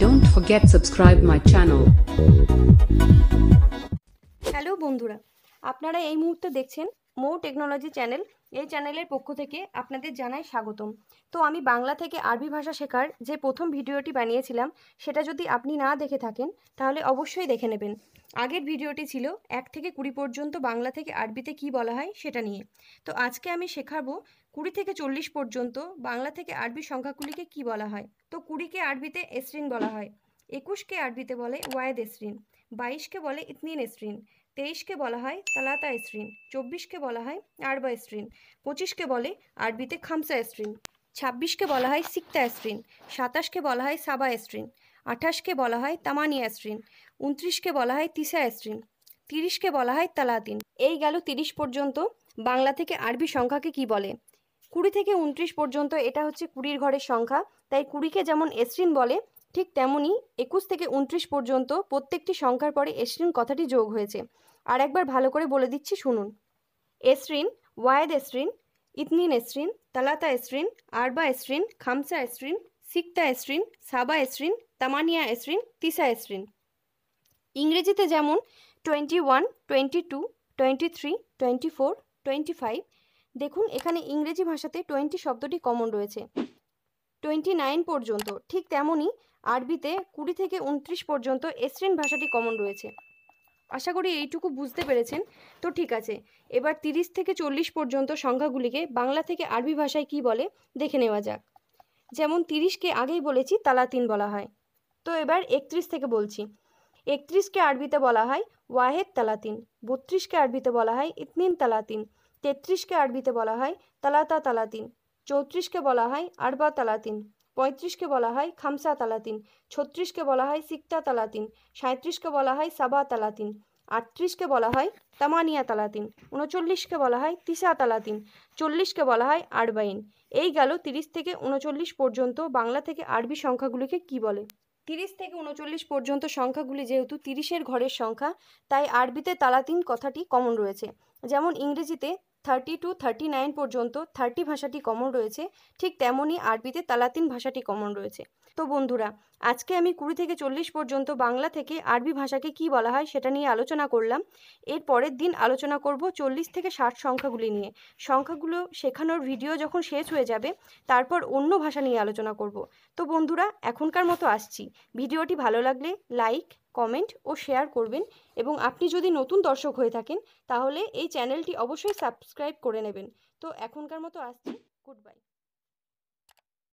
Don't forget subscribe my channel. Hello বন্ধুরা আপনারা এই মুহূর্তে দেখছেন মো টেকনোলজি চ্যানেল। এই চ্যানেলের পক্ষ থেকে আপনাদের জানাই স্বাগতম। তো আমি বাংলা থেকে আরবি ভাষা শেখার যে প্রথম ভিডিওটি বানিয়েছিলাম, সেটা যদি আপনি না দেখে থাকেন, তাহলে অবশ্যই দেখে নেবেন। আগের ভিডিওটি ছিল এক থেকে কুড়ি পর্যন্ত বাংলা থেকে আরবিতে কি বলা হয় সেটা নিয়ে। তো আজকে আমি শেখাবো কুড়ি থেকে চল্লিশ পর্যন্ত বাংলা থেকে আরবি সংখ্যাগুলিকে কি বলা হয়। তো কুড়িকে আরবিতে এসরিন বলা হয়। একুশকে আরবিতে বলে ওয়ায়েদ এসরিন বাইশকে বলে ইতনিন এসরিন তেইশকে বলা হয় তালাতা এসরিন চব্বিশকে বলা হয় আরবা এসরিন পঁচিশকে বলে আরবিতে খামসা এসরিন ছাব্বিশকে বলা হয় সিক্তা এসরিন সাতাশকে বলা হয় সাবা এসরিন আঠাশকে বলা হয় তামানিয়া এসরিন উনত্রিশকে বলা হয় তিসা এসরিন তিরিশকে বলা হয় তালাতিন এই গেল তিরিশ পর্যন্ত। বাংলা থেকে আরবি সংখ্যাকে কি বলে? কুড়ি থেকে উনত্রিশ পর্যন্ত এটা হচ্ছে কুড়ির ঘরের সংখ্যা। তাই কুড়িকে যেমন এসরিন বলে ঠিক তেমনই একুশ থেকে উনত্রিশ পর্যন্ত প্রত্যেকটি সংখ্যার পরে এসরিন কথাটি যোগ হয়েছে। আর একবার ভালো করে বলে দিচ্ছি, শুনুন। এসরিন, ওয়ায়েদ এসরিন, ইতনিন এসরিন, তালাতা এসরিন, আরবা এসরিন, খামসা এসরিন, সিক্তা এসরিন, সাবা এসরিন, তামানিয়া এসরিন, তিসা এসরিন। ইংরেজিতে যেমন twenty one, twenty two, twenty three, twenty four, twenty five, দেখুন এখানে ইংরেজি ভাষাতে টোয়েন্টি শব্দটি কমন রয়েছে। টোয়েন্টি নাইন পর্যন্ত, ঠিক তেমনই আরবিতে কুড়ি থেকে উনত্রিশ পর্যন্ত এসরিন ভাষাটি কমন রয়েছে। আশা করি এইটুকু বুঝতে পেরেছেন। তো ঠিক আছে, এবার তিরিশ থেকে চল্লিশ পর্যন্ত সংখ্যাগুলিকে বাংলা থেকে আরবি ভাষায় কি বলে, দেখে নেওয়া যাক। যেমন তিরিশকে আগেই বলেছি, তালাতিন বলা হয়। তো এবার একত্রিশ থেকে বলছি। একত্রিশকে আরবিতে বলা হয় ওয়াহেদ তালাতিন, বত্রিশকে আরবিতে বলা হয় ইতনিন তালাতিন, তেত্রিশকে আরবিতে বলা হয় তালাতা তালাতিন। চৌত্রিশকে বলা হয় আরবা তালাতিন, পঁয়ত্রিশকে বলা হয় খামসা তালাতিন, ছত্রিশকে বলা হয় সিক্তা তালাতিন সাঁত্রিশকে বলা হয় সাবা তালাতিন, আটত্রিশকে বলা হয় তামানিয়া তালাতিন, উনচল্লিশকে বলা হয় তিসা তালাতিন, চল্লিশকে বলা হয় আরবাইন। এই গেল তিরিশ থেকে উনচল্লিশ পর্যন্ত বাংলা থেকে আরবি সংখ্যাগুলিকে কি বলে? তিরিশ থেকে উনচল্লিশ পর্যন্ত সংখ্যাগুলি যেহেতু তিরিশের ঘরের সংখ্যা, তাই আরবিতে তালাতিন কথাটি কমন রয়েছে। যেমন ইংরেজিতে থার্টি টু থার্টি নাইন পর্যন্ত থার্টি ভাষাটি কমন রয়েছে, ঠিক তেমনই আরবিতে তালাতিন ভাষাটি কমন রয়েছে। তো বন্ধুরা, আজকে আমি কুড়ি থেকে চল্লিশ পর্যন্ত বাংলা থেকে আরবি ভাষাকে কি বলা হয় সেটা নিয়ে আলোচনা করলাম। এর পরের দিন আলোচনা করব চল্লিশ থেকে ষাট সংখ্যাগুলি নিয়ে। সংখ্যাগুলো শেখানোর ভিডিও যখন শেষ হয়ে যাবে, তারপর অন্য ভাষা নিয়ে আলোচনা করব। তো বন্ধুরা, এখনকার মতো আসছি। ভিডিওটি ভালো লাগলে লাইক কমেন্ট ও শেয়ার করবেন এবং আপনি যদি নতুন দর্শক হয়ে থাকেন, তাহলে এই চ্যানেলটি অবশ্যই সাবস্ক্রাইব করে নেবেন। তো এখনকার মতো আসছি, গুড বাই।